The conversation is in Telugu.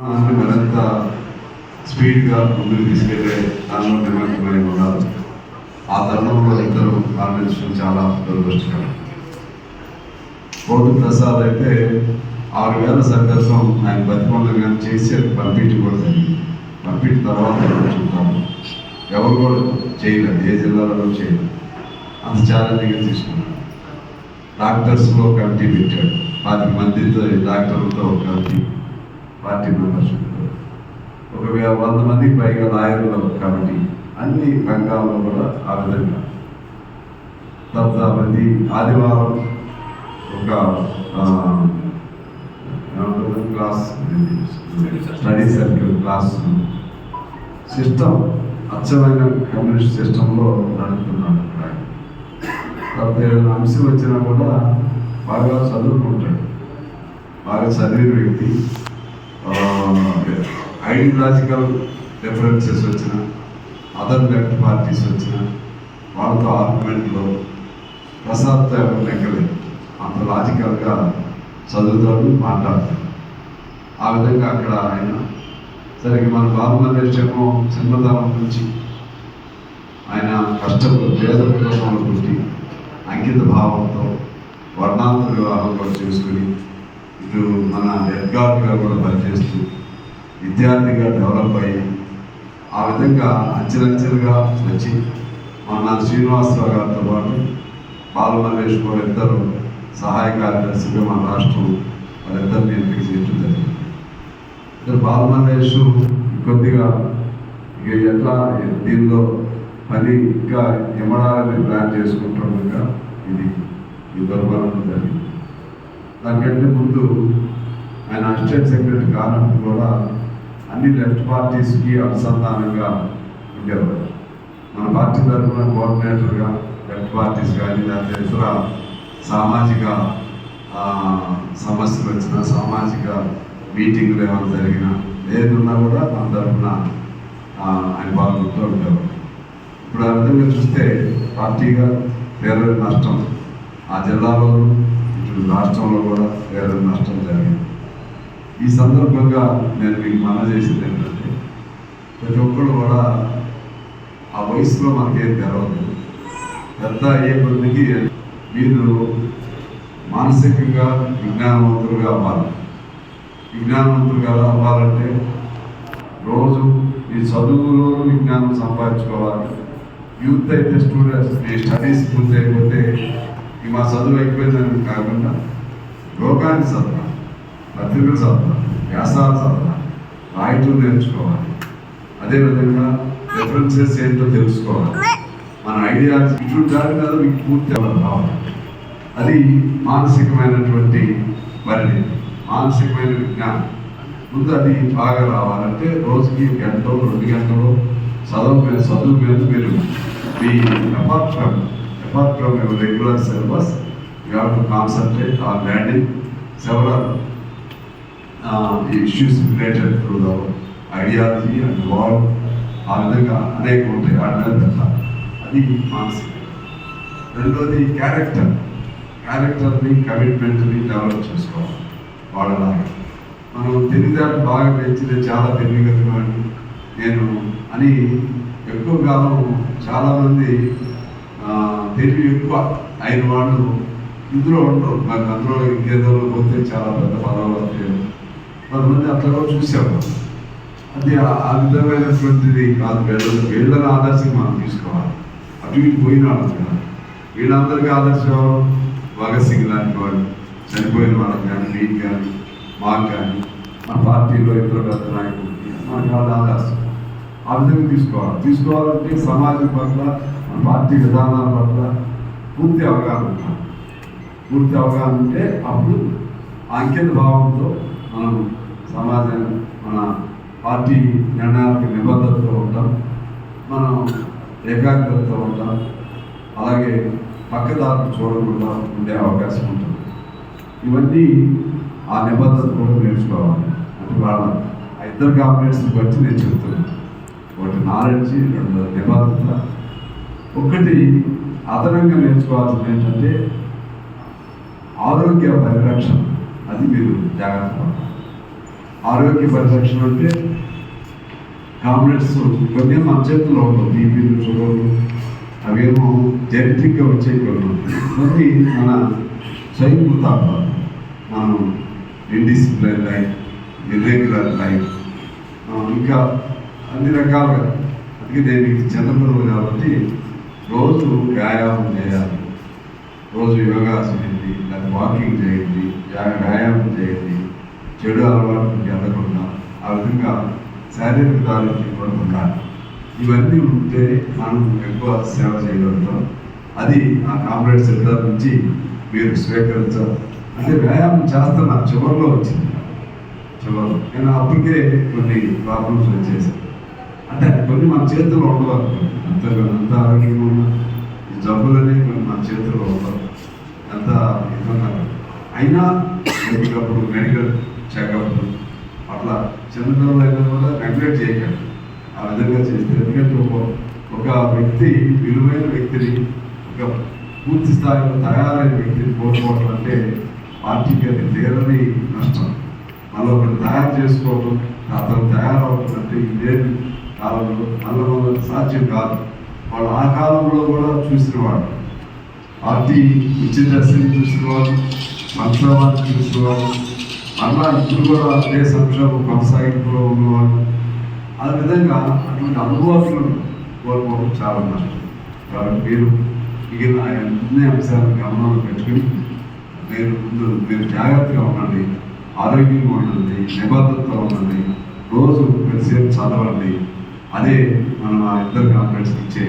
మనల్ని మరింత స్పీడ్గా ముందుకు తీసుకెళ్ళే దానిలో నిమగ్నమై ఉన్నారు. ఆ తరుణంలో ఇద్దరు మరణించడం చాలా దురదృష్టకరం. కోటు ప్రసాద్ అయితే ఆరు వేల సందర్భం ఆయన బతికొండగా చేసి పంపించి కూడా పంపించిన తర్వాత చూద్దాము ఎవరు కూడా చేయలేదు. ఏ జిల్లాలో చేయలేదు. అంత ఛాలెంజింగ్గా తీసుకున్నాడు డాక్టర్స్లో కమిటీ పెట్టాడు. పాతిక మందితో డాక్టర్లతో ఒక కమిటీ పార్టీ మెంబర్షిప్ ఒక వంద మందికి పైగా లాయర్ల కమిటీ అన్ని రంగాల్లో కూడా ఆ విధంగా. తర్వాత ప్రతి ఆదివారం ఒక class study circle class system అచ్చమైన కమ్యూనిస్ట్ సిస్టంలో నడుపుతున్నాడు. తర్వాత ఏదైనా అంశం వచ్చినా కూడా బాగా చదువుకుంటాడు. బాగా చదివిన వ్యక్తి. ఐడియలాజికల్ డిఫరెన్సెస్ వచ్చిన అదర్ లెఫ్ట్ పార్టీస్ వచ్చిన వాళ్ళతో ఆర్గ్యుమెంట్లో ప్రసాద్ ఎవరు లెక్కలేదు. అంత లాజికల్గా చదువుతాడు మాట్లాడతాడు. ఆ విధంగా అక్కడ ఆయన సరిగ్గా మన బాబు మల్లేష్ చిన్నతనం నుంచి ఆయన కష్టపడి పేద కుటుంబంలో పుట్టి అంకిత భావంతో వర్ణాంతర వివాహం కూడా చేసుకుని మన ఎడ్గార్డ్గా కూడా పనిచేస్తూ విద్యార్థిగా డెవలప్ అయ్యి ఆ విధంగా అంచెలంచెలుగా వచ్చి మన శ్రీనివాసరావు గారితో పాటు బాలమల్లేష్ కూడా ఇద్దరు సహాయ కార్యదర్శిగా మన రాష్ట్రం వాళ్ళిద్దరిని ఎంపిక చేయడం జరిగింది. ఇద్దరు బాలమల్లేష్ కొద్దిగా ఇక ఎట్లా దీనిలో పని ఇంకా ఇమ్మడాలని ప్లాన్ చేసుకుంటుండగా ఇది ఈ దుర్మరణం జరిగింది. దానికంటే ముందు ఆయన అసిస్టెంట్ సెక్రటరీ కానప్పుడు కూడా అన్ని లెఫ్ట్ పార్టీస్కి అనుసంధానంగా ఉండేవారు. మన పార్టీ తరఫున కోఆర్డినేటర్గా లెఫ్ట్ పార్టీస్ కానీ లేకపోతే ఇతర సామాజిక సమస్యలు వచ్చిన సామాజిక మీటింగ్లు ఏమైనా జరిగినా ఏదున్నా కూడా మన తరఫున ఆయన పాల్గొంటూ ఉండేవారు. ఇప్పుడు ఆ విధంగా చూస్తే పార్టీగా పేరు నష్టం ఆ జిల్లాలో రాష్ట్రంలో కూడా వేరే నష్టం జరిగింది. ఈ సందర్భంగా నేను మీకు మన చేసింది ఏంటంటే ప్రతి ఒక్కరు కూడా ఆ వయసులో మనకేం తెరవదు పెద్ద అయ్యే కొద్దికి మీరు మానసికంగా విజ్ఞానవంతులుగా అవ్వాలి. విజ్ఞానవంతులుగా అవ్వాలంటే రోజు ఈ చదువులో విజ్ఞానం సంపాదించుకోవాలి. యూత్ అయితే స్టూడెంట్స్ మీ స్టడీస్ పూర్తి అయిపోతే మా చదువు అయిపోయిందని కాకుండా లోకాన్ని చదవాలి పత్రికలు చదవాలి వ్యాసాలు చదవాలి రాయటం నేర్చుకోవాలి. అదేవిధంగా రెఫరెన్సెస్ ఏంటో తెలుసుకోవాలి. మన ఐడియాస్ ఇటు దాని మీద మీకు పూర్తి అవ్వాలి కావాలి అది మానసికమైనటువంటి మరి మానసికమైన విజ్ఞానం. ముందు అది బాగా రావాలంటే రోజుకి గంటలో రెండు గంటలు చదువు మీద చదువు మీద మీరు మీ apart apart from your regular regular you have to concentrate on on several um, uh, issues related to the ideology and world. ఆ విధంగా అనేక ఉంటాయి వాటి అది మానసిక. రెండోది క్యారెక్టర్ క్యారెక్టర్ని కమిట్మెంట్ని డెవలప్ చేసుకోవాలి వాళ్ళలాగా. మనం తెలివితేటలు బాగా పెంచితే చాలా తెలియగలిగినవాడిని నేను అని ఎక్కువ కాలం చాలామంది తెలివి ఎక్కువ. అయిన వాళ్ళు ఇందులో ఉండరు. నాకు అందులో ఇంకేదో పోతే చాలా పెద్ద పదవులు వస్తాయి. కొంతమంది అట్లా చూసాము. అది ఆ- విధమైనటువంటిది కాదు. వీళ్ళ వీళ్ళని ఆదర్శం మనం తీసుకోవాలి. అటు ఇటు పోయిన వాళ్ళు వీళ్ళందరికీ ఆదర్శం భగత్ సింగ్ లాంటి వాళ్ళు చనిపోయిన వాళ్ళకి కానీ మీకు కానీ మాకు కానీ మన పార్టీలో ఇతర పెద్ద నాయకులకి మనకి వాళ్ళ ఆదర్శం. ఆ విధంగా తీసుకోవాలి. తీసుకోవాలంటే సమాజం పట్ల పార్టీ విధానాల పట్ల పూర్తి అవగాహన పూర్తి అవగాహన ఉంటే అప్పుడు అంకిత భావంతో మనం సమాజాన్ని మన పార్టీ నిర్ణయాలకు నిబద్ధతతో ఉంటాం మనం ఏకాగ్రతతో ఉంటాం అలాగే పక్కదారులు చూడకుండా ఉండే అవకాశం ఉంటుంది. ఇవన్నీ ఆ నిబద్ధత కూడా నేర్చుకోవాలి. అంటే వాళ్ళ ఆ ఇద్దరు కాంబినేట్స్ని బట్టి నేను చెప్తున్నాను. ఒకటి నాలెడ్జ్ రెండు నిబద్ధత. ఒకటి అదనంగా నేర్చుకోవాల్సింది ఏంటంటే ఆరోగ్య పరిరక్షణ. అది మీరు జాగ్రత్త ఆరోగ్య పరిరక్షణ అంటే టాబ్లెట్స్ కొన్ని మన చేతుల్లో ఉండవు బీపీలు షుగర్లు అవేమో జెనెటిక్గా వచ్చే కొన్ని కొన్ని మన స్వయంభూతాలు మనం ఇండిసిప్లైన్ లైఫ్ ఇర్రెగ్యులర్ లైఫ్ ఇంకా అన్ని రకాలుగా. అందుకే నేను మీకు కాబట్టి రోజు వ్యాయామం చేయాలి. రోజు యోగా చేయండి లేదా వాకింగ్ చేయండి వ్యాయామం చేయండి చెడు అలవాటు ఎదగకుండా ఆ విధంగా శారీరక దారుణ్యం కూడా ఉండాలి. ఇవన్నీ ఉంటే మనం ఎక్కువ సేవ చేయగలుగుతాం. అది ఆ కామ్రేడ్ సెంటర్ నుంచి మీరు స్వీకరించాలి. అంటే వ్యాయామం చేస్తున్నా చివరిలో వచ్చింది. చివరిలో. నేను అప్పటికే కొన్ని ప్రాబ్లమ్స్ వచ్చేసాయి. అంటే మన చేతిలో ఉండవు అంతగా అంత అంత ఆరోగ్యంగా ఉన్న ఈ జబ్బులనే కొన్ని మన చేతిలో ఉండవు. ఎంత ఇదిగా అయినా ఎప్పటికప్పుడు మెడికల్ చెకప్ అట్లా చిన్నపిల్లలు అయినా కూడా నెగ్లెక్ట్ చేయకండి. ఆ విధంగా చేస్తే ఎందుకంటే ఒక ఒక వ్యక్తి విలువైన వ్యక్తిని ఒక పూర్తి స్థాయిలో తయారైన వ్యక్తిని కోల్పోవడం అంటే పార్టీకి అది తీరని నష్టం. మళ్ళీ ఒకటి తయారు చేసుకోవడం అతను తయారవడం అంటే ఇదే కాలంలో మళ్ళీ సాధ్యం కాదు. వాళ్ళు ఆ కాలంలో కూడా చూసినవాడు. వాళ్ళు పార్టీ ఉచిత దర్శనం చూసినవాడు వాళ్ళు చూసినవాడు అలా ఇప్పుడు కూడా అదే సంక్షేమం కొనసాగింపులో ఉన్నవాళ్ళు ఆ విధంగా అటువంటి అనుభవాలను కోల్పోవడం చాలా నష్టం. కాబట్టి మీరు మిగిలిన అన్ని అంశాలను గమనంలో పెట్టుకుని మీరు ముందు మీరు జాగ్రత్తగా ఉండండి. ఆరోగ్యంగా ఉండండి నిబద్ధతతో ఉండండి. రోజు ప్రతిసేపు చదవండి. అదే మనం ఆ ఇద్దరు కాన్ఫరెన్స్ ఇచ్చే